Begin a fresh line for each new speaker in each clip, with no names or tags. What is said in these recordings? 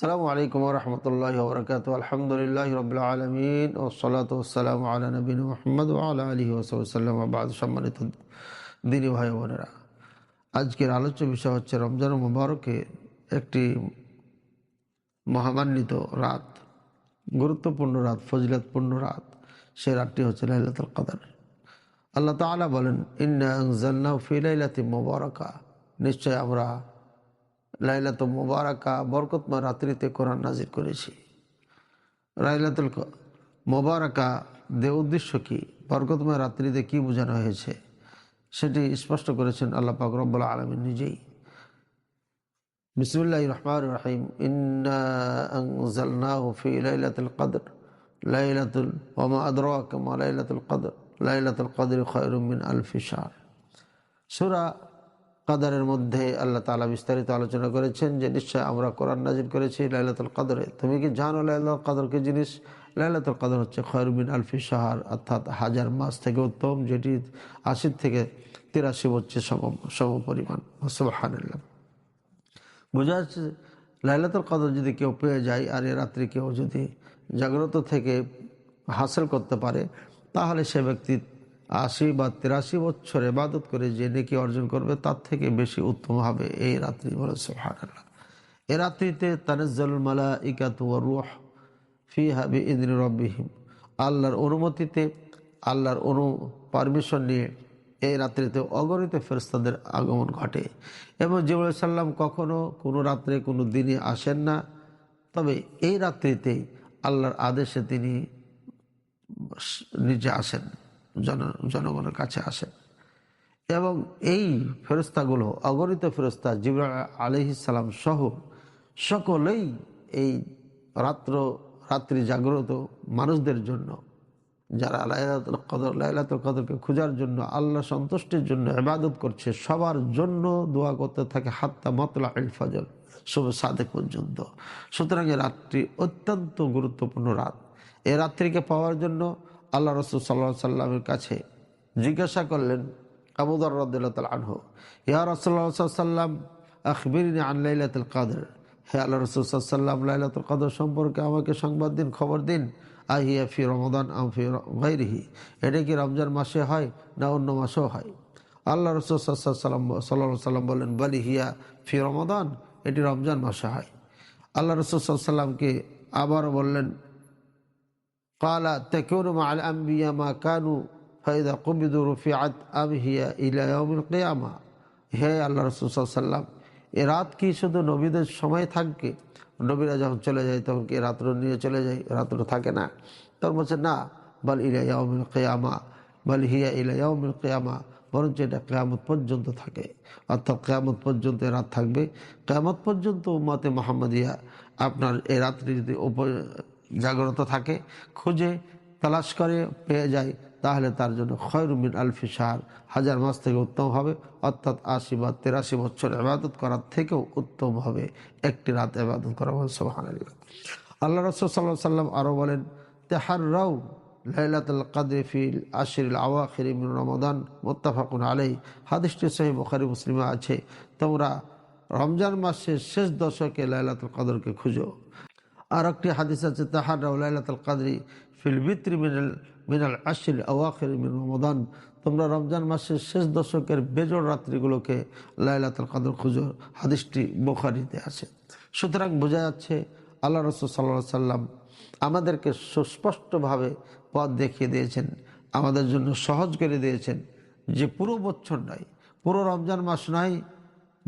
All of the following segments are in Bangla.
আসসালামু আলাইকুম রহমতুল্লাহ বরকাত আলহামদুলিল্লাহ রবিল আলমিন ওসলাত ওসালাম আলা নবীন মোহাম্মদ আলা আলী ওসাল্লাম আবাদ সম্মানিত দিনী ভাই বোনেরা, আজকের আলোচ্য বিষয় হচ্ছে রমজান মুবারকে একটি মহামান্বিত রাত, গুরুত্বপূর্ণ রাত, ফজিলতপূর্ণ রাত। সে রাতটি হচ্ছে লাইলাতুল কাদার। আল্লাহ তাআলা বলেন, ইন্না ফি মুবারাকা। নিশ্চয় আমরা লাইলাতুল মুবারাকা বরকতময় রাত্রিতে কোরআন নাজির করেছি। লাইলাতুল মুবারাকা দে উদ্দেশ্য কি? বরকতময় রাত্রিতে কি বোঝানো হয়েছে? সেটি স্পষ্ট করেছেন আল্লাহ পাক রব্বুল আলমিন নিজেই। বিসমুল্লাহ রহমান রহিম। ইন্না আনজালনাহু ফি লাইলাতুল কদর। লাইলাতুল ওমা আদরাকা মা লাইলাতুল কদর। লাইলাতুল কদর খায়রুম মিন আলফি শাহর। সূরা কাদারের মধ্যে আল্লাহ তাআলা বিস্তারিত আলোচনা করেছেন যে নিশ্চয় আমরা কোরআন নাজির করেছি লাইলাতুল কাদরে। তুমি কি জানো লাইলাতুল কদর কি জিনিস? লাইলাতুল কাদর হচ্ছে খয়রুমিন আলফি শাহার, অর্থাৎ হাজার মাস থেকে উত্তম, যেটি আশির থেকে তিরাশি হচ্ছে সম সম পরিমাণ। সুবহানাল্লাহ। বোঝা যাচ্ছে লাইলাতুল কাদর যদি কেউ পেয়ে যায় আর এ রাত্রি কেউ যদি জাগ্রত থেকে হাসিল করতে পারে, তাহলে সে ব্যক্তি আশি বা তিরাশি বছর এবাদত করে যে নেকি অর্জন করবে, তার থেকে বেশি উত্তম হবে। এই রাত্রি বলে সুবহানাল্লাহ। এ রাত্রিতে তানজ্জাল মালা ফি হাবি ইদিন রব্বিহিম। আল্লাহর অনুমতিতে, আল্লাহর অনু পারমিশন নিয়ে এই রাত্রিতে অগণিত ফেরস্তাদের আগমন ঘটে। এবং জিবুল সাল্লাম কখনো কোনো রাত্রে, কোনো দিনে আসেন না। তবে এই রাত্রিতে আল্লাহর আদেশে তিনি নিজে আসেন। জন, জনগণের কাছে আসে। এবং এই ফেরস্তাগুলো অগণিত ফেরস্তা জিবরা আলহিসাল্লাম সহ সকলেই এই রাত্র, রাত্রি জাগ্রত মানুষদের জন্য, যারা লাইলাতুল কদর, লাইলাতুল কদরকে খোঁজার জন্য, আল্লাহ সন্তুষ্টির জন্য ইবাদত করছে, সবার জন্য দোয়া করতে থাকে হাত্তা মতলা আল শুভ সাদেক পর্যন্ত। সুতরাং রাত্রি অত্যন্ত গুরুত্বপূর্ণ রাত। এই রাত্রিকে পাওয়ার জন্য আল্লাহ রসুল সাল্লাহ সাল্লামের কাছে জিজ্ঞাসা করলেন আবুদর রদুল্লাহ আনহু, ইয়া রসুল্লাহ সাল্লাম, আখবিরিনী আন লাইলাতুল কাদর? হে আল্লাহ রসুল সাল্লাম, লাইলাতুল কদর সম্পর্কে আমাকে সংবাদ দিন, খবর দিন। আহিয়া ফি রমদান আম ফি গাইরিহি এটা কি রমজান মাসে হয় না অন্য মাসেও হয়? আল্লাহ রসুল সাল্লাম সাল্লাহ সাল্লাম বলেন বলি হিয়া ফি রমদান, এটি রমজান মাসে হয়। আল্লাহ রসুল সাল্লামকে আবার বললেন তেকুন মা আল আম্বিয়া মা কানু ফাইদা কবিদুর রফিআত আম হিয়া ইলা ইয়াউমিল হে আল্লাহ রসুল সাল্লাম এ রাত কি শুধু নবীদের সময় থাকবে? নবীরা যখন চলে যায়, তখন কি রাত্র নিয়ে চলে যায়? রাত্র থাকে না। তখন বলছে, না, বল ইলা ইয়াউমিল কিয়ামা, বল হিয়া ইলা ইয়াউমিল কিয়ামা। বরঞ্চ এটা কেয়ামত পর্যন্ত থাকে। অর্থাৎ কেয়ামত পর্যন্ত রাত থাকবে। কেয়ামত পর্যন্ত উম্মতে মোহাম্মদিয়া আপনার এ রাত্রি যদি জাগ্রত থাকে, খুঁজে তালাশ করে, পেয়ে যায়। তাহলে তার জন্য খয়রুমিন আলফি সাহার হাজার মাস থেকে উত্তম হবে। অর্থাৎ আশি বা তেরাশি বছর এবাদত করার থেকেও উত্তম হবে। একটি রাত এবাদত করা হবে সোহান আল্লাহ রসুল সাল্লাহ সাল্লাম আরও বলেন তেহার রাউ লাইলাতুল কাদরি ফিল আশির আওয়াখির মিন রমাদান মোত্তাফাকুন আলাই হাদিসটি সহি বুখারি মুসলিমা আছে। তোমরা রমজান মাসের শেষ দশকে লাইলাতুল কাদরকে খুঁজো। আর একটি হাদিস আছে তাহার লাইলাতুল কাদরি ফিল বিত্রি মিনাল মিনাল আশির আওয়াখির মিন রমাদান তোমরা রমজান মাসের শেষ দশকের বেজোড় রাত্রিগুলোকে লাইলাতুল কাদর খুঁজো। হাদিসটি বুখারিতে আছে। সুতরাং বোঝা যাচ্ছে, আল্লাহ রসুল সাল্লাহ সাল্লাম আমাদেরকে সুস্পষ্টভাবে পথ দেখিয়ে দিয়েছেন, আমাদের জন্য সহজ করে দিয়েছেন যে পুরো বছর নয়, পুরো রমজান মাস নয়,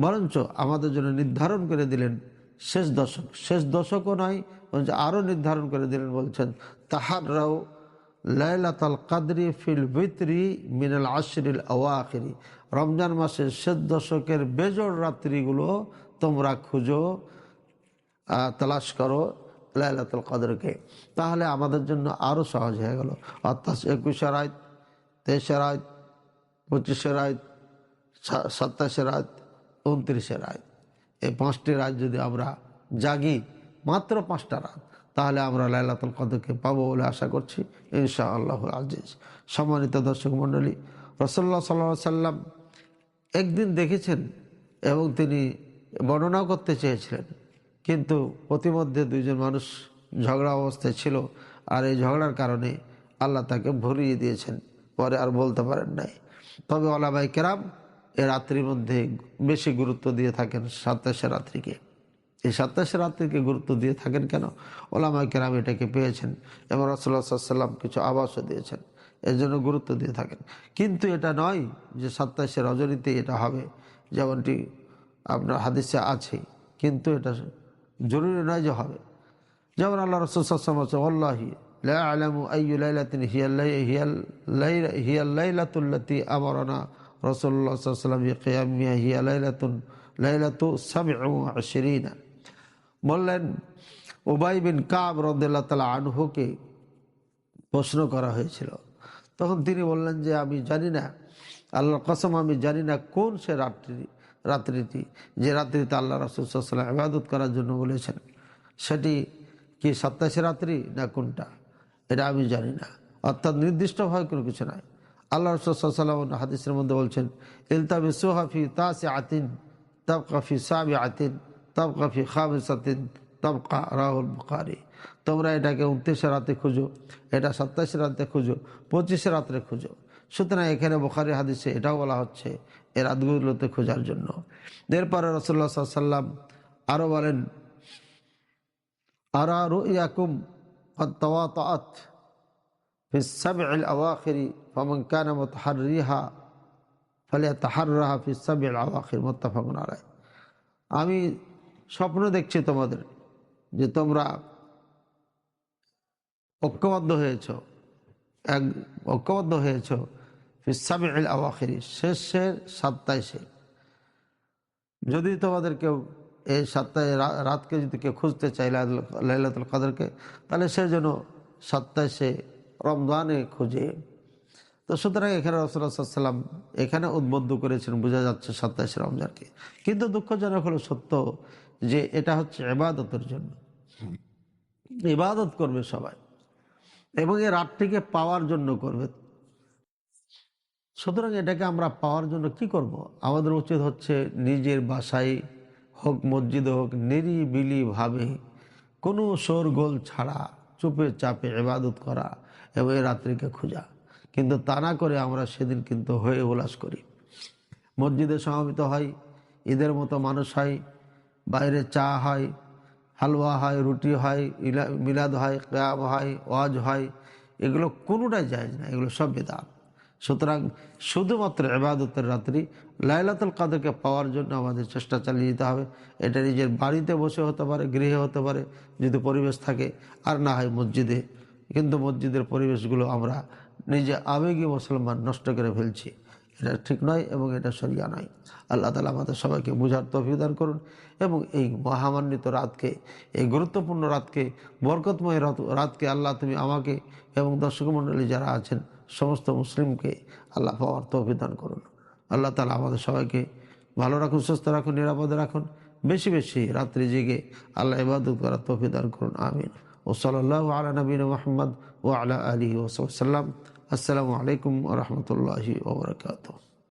বরঞ্চ আমাদের জন্য নির্ধারণ করে দিলেন শেষ দশক। শেষ দশকও নয়, বরঞ্চ আরও নির্ধারণ করে দিলেন, বলছেন তাহার রাও লাইলাতাল কাদরি ফিল বিত্রি মিনাল আশরিল আওয়াখিরি। রমজান মাসের শেষ দশকের বেজোড় রাত্রিগুলো তোমরা খুঁজো তালাশ করো লাইলাতুল কদরকে। তাহলে আমাদের জন্য আরও সহজ হয়ে গেল। অর্থাৎ একুশে রাত তেইশে রাত পঁচিশে রাত সাতাশে রাত উনত্রিশে রাত এই পাঁচটি রাত যদি আমরা জাগি মাত্র পাঁচটা রাত, তাহলে আমরা লাইলাতুল কদরকে পাবো বলে আশা করছি ইনশা আল্লাহ আজিজ। সম্মানিত দর্শক মণ্ডলী রসল্লা সাল্লা সাল্লাম একদিন দেখেছেন এবং তিনি বর্ণনাও করতে চেয়েছিলেন। কিন্তু প্রতিমধ্যে দুইজন মানুষ ঝগড়া অবস্থায় ছিল আর এই ঝগড়ার কারণে আল্লাহ তাকে ভরিয়ে দিয়েছেন, পরে আর বলতে পারেন নাই। তবে ওলামাই কেরাম এ রাত্রির মধ্যে বেশি গুরুত্ব দিয়ে থাকেন সাতাশে রাত্রিকে। এই সাতাশে রাত্রিকে গুরুত্ব দিয়ে থাকেন কেন? ওলামাই কেরাম এটাকে পেয়েছেন এবং রসল্লা সাল্লাম কিছু আবাসও দিয়েছেন। এর জন্য গুরুত্ব দিয়ে থাকেন। কিন্তু এটা নয় যে সাতাশে রজনীতে এটা হবে। যেমনটি আপনার হাদিসে আছে। কিন্তু এটা জরুরি নয় যে হবে। যেমন আল্লাহ রসুল সাল্লাম আছে আল্লাহি আলামু আইয়ু লাইলাতিন হিয়াল্লাই হিয়াল লাইলা হিয়াল লাইলাতুল্লাতি আমারানা হিয়া লাইলাতুন বললেন, উবাই বিন কাব রাদিয়াল্লাহু তাআলা আনহুকে প্রশ্ন করা হয়েছিল। তখন তিনি বললেন যে, আমি জানি না, আল্লাহর কসম, আমি জানি না কোন সে রাত্রি, রাত্রিটি, যে রাত্রিতে আল্লাহ রসুল সাল্লাম ইবাদত করার জন্য বলেছেন। সেটি কি সাতাশে রাত্রি না কোনটা? এটা আমি জানি না। অর্থাৎ নির্দিষ্টভাবে কোনো কিছু নাই। আল্লাহ রসুল্লাম হাদিসের মধ্যে বলছেন ইলতাবি সোহাফি তাসে আতিন তবকাফি সাবি আতিন তবকাফি খাবিসাতিন, তবকা রাহুল বুখারি। তোমরা এটাকে উনত্রিশে রাতে খুঁজো, এটা সাতাশে রাতে খুঁজো, পঁচিশে রাত্রে খুঁজো। সুতরাং এখানে বোখারি হাদিসে এটাও বলা হচ্ছে, এ রাতগুলোতে খোঁজার জন্য। এরপরে রসল্লা সাল্লাম আরও বলেন, আরা রু ইয়াকুম ফিসাবিল আওয়াখিরি ফমন কান মতহারিহা ফলে তাহাররাহা ফিসাবিল আওয়াখির মোত্তাফাগুন আলাই আমি স্বপ্ন দেখছি তোমাদের যে তোমরা ঐক্যবদ্ধ হয়েছ, এক ঐক্যবদ্ধ হয়েছ ফিসাবিল আওয়াখিরি, শেষের সাতাইশে যদি তোমাদের কেউ এই সাতটায় রাতকে যদি কেউ খুঁজতে চাই লাইলাতুল কাদেরকে, তাহলে সে যেন সাতটায় রমজানে খুঁজে। তো সুতরাং এখানে রসুল্লাহাম এখানে উদ্বুদ্ধ করেছেন, বোঝা যাচ্ছে সাতাইশে রমজানকে। কিন্তু দুঃখজনক হলো সত্য যে এটা হচ্ছে এবাদতের জন্য। ইবাদত করবে সবাই এবং এই রাতটিকে পাওয়ার জন্য করবে। সুতরাং এটাকে আমরা পাওয়ার জন্য কি করব। আমাদের উচিত হচ্ছে নিজের বাসায় হোক, মসজিদে হোক নিরিবিলিভাবে কোনো শোরগোল ছাড়া চুপে চাপে এবাদত করা এবং এই রাত্রিকে খোঁজা। কিন্তু তা না করে আমরা সেদিন কিন্তু হয়ে উল্লাস করি। মসজিদে সমাবেত হয়, ঈদের মতো মানুষ হয়, বাইরে চা হয় হালুয়া হয়, রুটি হয় মিলাদ হয় ক্যাব হয়, ওয়াজ হয়, এগুলো কোনোটাই যায় না, এগুলো সব বেদাত। সুতরাং শুধুমাত্র এবাদতের রাত্রি লাইলাতুল কাদেরকে পাওয়ার জন্য আমাদের চেষ্টা চালিয়ে যেতে হবে। এটা নিজের বাড়িতে বসে হতে পারে, গৃহে হতে পারে, যদি পরিবেশ থাকে, আর না হয় মসজিদে। কিন্তু মসজিদের পরিবেশগুলো আমরা নিজে আবেগী মুসলমান নষ্ট করে ফেলছি। এটা ঠিক নয় এবং এটা সরিয়া নয়। আল্লাহ তালা আমাদের সবাইকে বুঝার তফিদান করুন এবং এই মহামান্বিত রাতকে, এই গুরুত্বপূর্ণ রাতকে, বরকতময় রাতকে আল্লাহ তুমি আমাকে এবং দর্শক মণ্ডলী যারা আছেন সমস্ত মুসলিমকে আল্লাহ পাওয়ার তফিদান করুন। আল্লাহ তালা আমাদের সবাইকে ভালো রাখুন, সুস্থ রাখুন, নিরাপদে রাখুন। বেশি বেশি রাত্রি জেগে আল্লাহ ইবাদত করার তফিদান করুন। আমিন। ও সাল্লাহ আলা নবীন মোহাম্মদ ও আলা আলী ওসাল্লাম আসসালামু আলাইকুম রহমতুল্লাহি ওবরাকাত